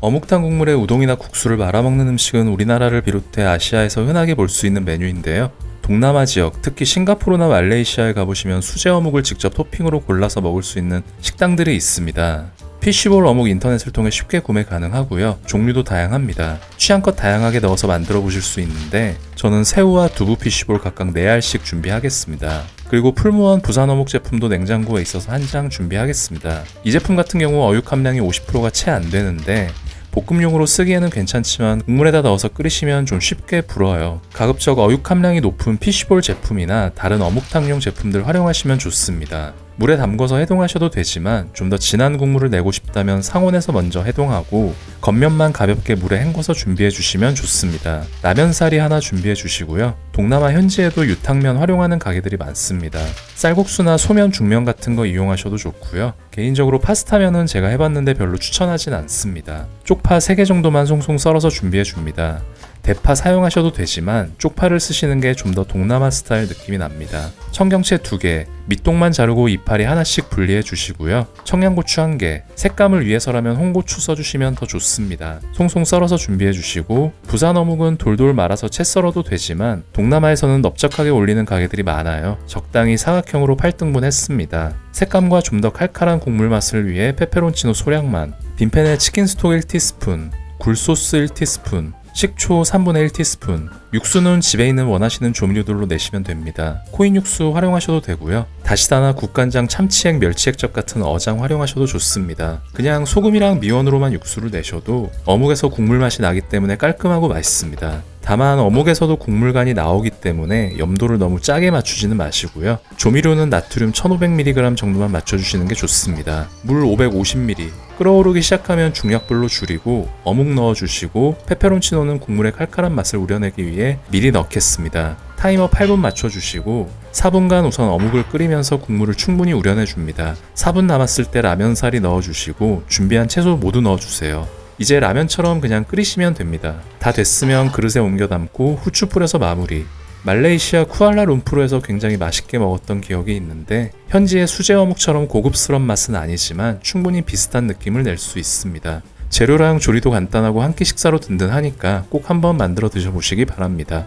어묵탕 국물에 우동이나 국수를 말아먹는 음식은 우리나라를 비롯해 아시아에서 흔하게 볼 수 있는 메뉴인데요. 동남아 지역, 특히 싱가포르나 말레이시아에 가보시면 수제 어묵을 직접 토핑으로 골라서 먹을 수 있는 식당들이 있습니다. 피쉬볼 어묵 인터넷을 통해 쉽게 구매 가능하고요. 종류도 다양합니다. 취향껏 다양하게 넣어서 만들어 보실 수 있는데 저는 새우와 두부 피쉬볼 각각 4알씩 준비하겠습니다. 그리고 풀무원 부산 어묵 제품도 냉장고에 있어서 한 장 준비하겠습니다. 이 제품 같은 경우 어육 함량이 50%가 채 안 되는데 볶음용으로 쓰기에는 괜찮지만 국물에다 넣어서 끓이시면 좀 쉽게 불어요. 가급적 어육 함량이 높은 피쉬볼 제품이나 다른 어묵탕용 제품들 활용하시면 좋습니다. 물에 담궈서 해동하셔도 되지만 좀 더 진한 국물을 내고 싶다면 상온에서 먼저 해동하고 겉면만 가볍게 물에 헹궈서 준비해 주시면 좋습니다. 라면사리 하나 준비해 주시고요. 동남아 현지에도 유탕면 활용하는 가게들이 많습니다. 쌀국수나 소면, 중면 같은 거 이용하셔도 좋고요. 개인적으로 파스타면은 제가 해봤는데 별로 추천하진 않습니다. 쪽파 3개 정도만 송송 썰어서 준비해 줍니다. 대파 사용하셔도 되지만 쪽파를 쓰시는 게 좀 더 동남아 스타일 느낌이 납니다. 청경채 2개, 밑동만 자르고 이파리 하나씩 분리해 주시고요. 청양고추 1개, 색감을 위해서라면 홍고추 써주시면 더 좋습니다. 송송 썰어서 준비해 주시고 부산 어묵은 돌돌 말아서 채 썰어도 되지만 동남아에서는 넓적하게 올리는 가게들이 많아요. 적당히 사각형으로 8등분 했습니다. 색감과 좀 더 칼칼한 국물 맛을 위해 페페론치노 소량만, 빈팬에 치킨 스톡 1티스푼, 굴소스 1티스푼, 식초 3분의 1티스푼, 육수는 집에 있는 원하시는 조미료들로 내시면 됩니다. 코인 육수 활용하셔도 되고요. 다시다나 국간장, 참치액, 멸치액젓 같은 어장 활용하셔도 좋습니다. 그냥 소금이랑 미원으로만 육수를 내셔도 어묵에서 국물 맛이 나기 때문에 깔끔하고 맛있습니다. 다만 어묵에서도 국물간이 나오기 때문에 염도를 너무 짜게 맞추지는 마시고요. 조미료는 나트륨 1500mg 정도만 맞춰주시는 게 좋습니다. 물 550ml. 끓어오르기 시작하면 중약불로 줄이고 어묵 넣어주시고 페페론치노는 국물의 칼칼한 맛을 우려내기 위해 미리 넣겠습니다. 타이머 8분 맞춰주시고 4분간 우선 어묵을 끓이면서 국물을 충분히 우려내줍니다. 4분 남았을 때 라면사리 넣어주시고 준비한 채소 모두 넣어주세요. 이제 라면처럼 그냥 끓이시면 됩니다. 다 됐으면 그릇에 옮겨 담고 후추 뿌려서 마무리. 말레이시아 쿠알라룸푸르에서 굉장히 맛있게 먹었던 기억이 있는데 현지의 수제 어묵처럼 고급스러운 맛은 아니지만 충분히 비슷한 느낌을 낼 수 있습니다. 재료랑 조리도 간단하고 한 끼 식사로 든든하니까 꼭 한번 만들어 드셔보시기 바랍니다.